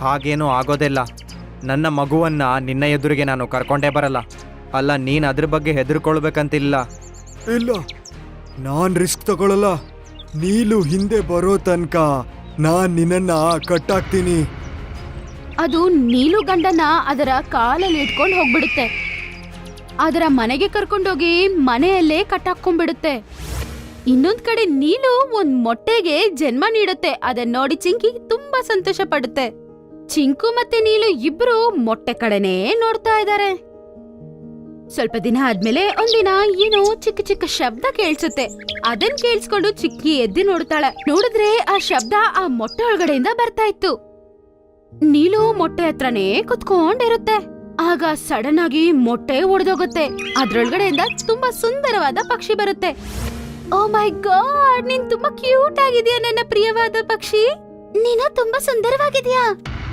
ಹಾಗೇನೂ ಆಗೋದಿಲ್ಲ. ನನ್ನ ಮಗುವನ್ನು ನಿನ್ನ ಎದುರಿಗೆ ನಾನು ಕರ್ಕೊಂಡೇ ಬರಲ್ಲ. ಅಲ್ಲ ನೀನು ಅದ್ರ ಬಗ್ಗೆ ಹೆದರ್ಕೊಳ್ಬೇಕಂತಿಲ್ಲ. ಇಲ್ಲ. ನಾನು ರಿಸ್ಕ್ ತಗೊಳ್ಳಲ್ಲ ನೀಲು ಹಿಂದೆ ಬರೋ ತನಕ ನಾನು ನಿನ್ನನ್ನು ಕಟ್ಟಾಕ್ತೀನಿ. ಅದು ನೀಲು ಗಂಡನ ಅದರ ಕಾಲಲ್ಲಿ ಇಟ್ಕೊಂಡು ಹೋಗ್ಬಿಡುತ್ತೆ. ಅದರ ಮನೆಗೆ ಕರ್ಕೊಂಡೋಗಿ ಮನೆಯಲ್ಲೇ ಕಟ್ಟಾಕೊಂಡ್ಬಿಡುತ್ತೆ ಇನ್ನೊಂದ್ ಕಡೆ ನೀಲು ಒಂದ್ ಮೊಟ್ಟೆಗೆ ಜನ್ಮ ನೀಡುತ್ತೆ. ಅದನ್ನ ನೋಡಿ ಚಿಂಕಿ ತುಂಬಾ ಸಂತೋಷ ಪಡುತ್ತೆ ಚಿಂಕು ಮತ್ತೆ ನೀಲು ಇಬ್ರು ಮೊಟ್ಟೆ ಕಡೆನೇ ನೋಡ್ತಾ ಇದ್ದಾರೆ ಸ್ವಲ್ಪ ದಿನ ಆದ್ಮೇಲೆ ಒಂದಿನ ಏನೋ ಚಿಕ್ಕ ಚಿಕ್ಕ ಶಬ್ದ ಕೇಳಿಸುತ್ತೆ. ಅದನ್ ಕೇಳಿಸ್ಕೊಂಡು ಚಿಕ್ಕಿ ಎದ್ದು ನೋಡ್ತಾಳೆ. ನೋಡಿದ್ರೆ ಆ ಶಬ್ದ ಆ ಮೊಟ್ಟೆ ಒಳಗಡೆಯಿಂದ ಬರ್ತಾ ಇತ್ತು. ನೀಲು ಮೊಟ್ಟೆ ಹತ್ರನೇ ಕುತ್ಕೊಂಡಿರುತ್ತೆ. ಆಗ ಸಡನ್ ಆಗಿ ಮೊಟ್ಟೆ ಒಡೆದೋಗುತ್ತೆ. ಅದ್ರೊಳಗಡೆಯಿಂದ ತುಂಬಾ ಸುಂದರವಾದ ಪಕ್ಷಿ ಬರುತ್ತೆ. ಓ ಮೈ ಗಾಡ್, ನೀನ್ ತುಂಬಾ ಕ್ಯೂಟ್ ಆಗಿದ್ಯಾ ನನ್ನ ಪ್ರಿಯವಾದ ಪಕ್ಷಿ? ನೀನು ತುಂಬಾ ಸುಂದರವಾಗಿದ್ಯಾ?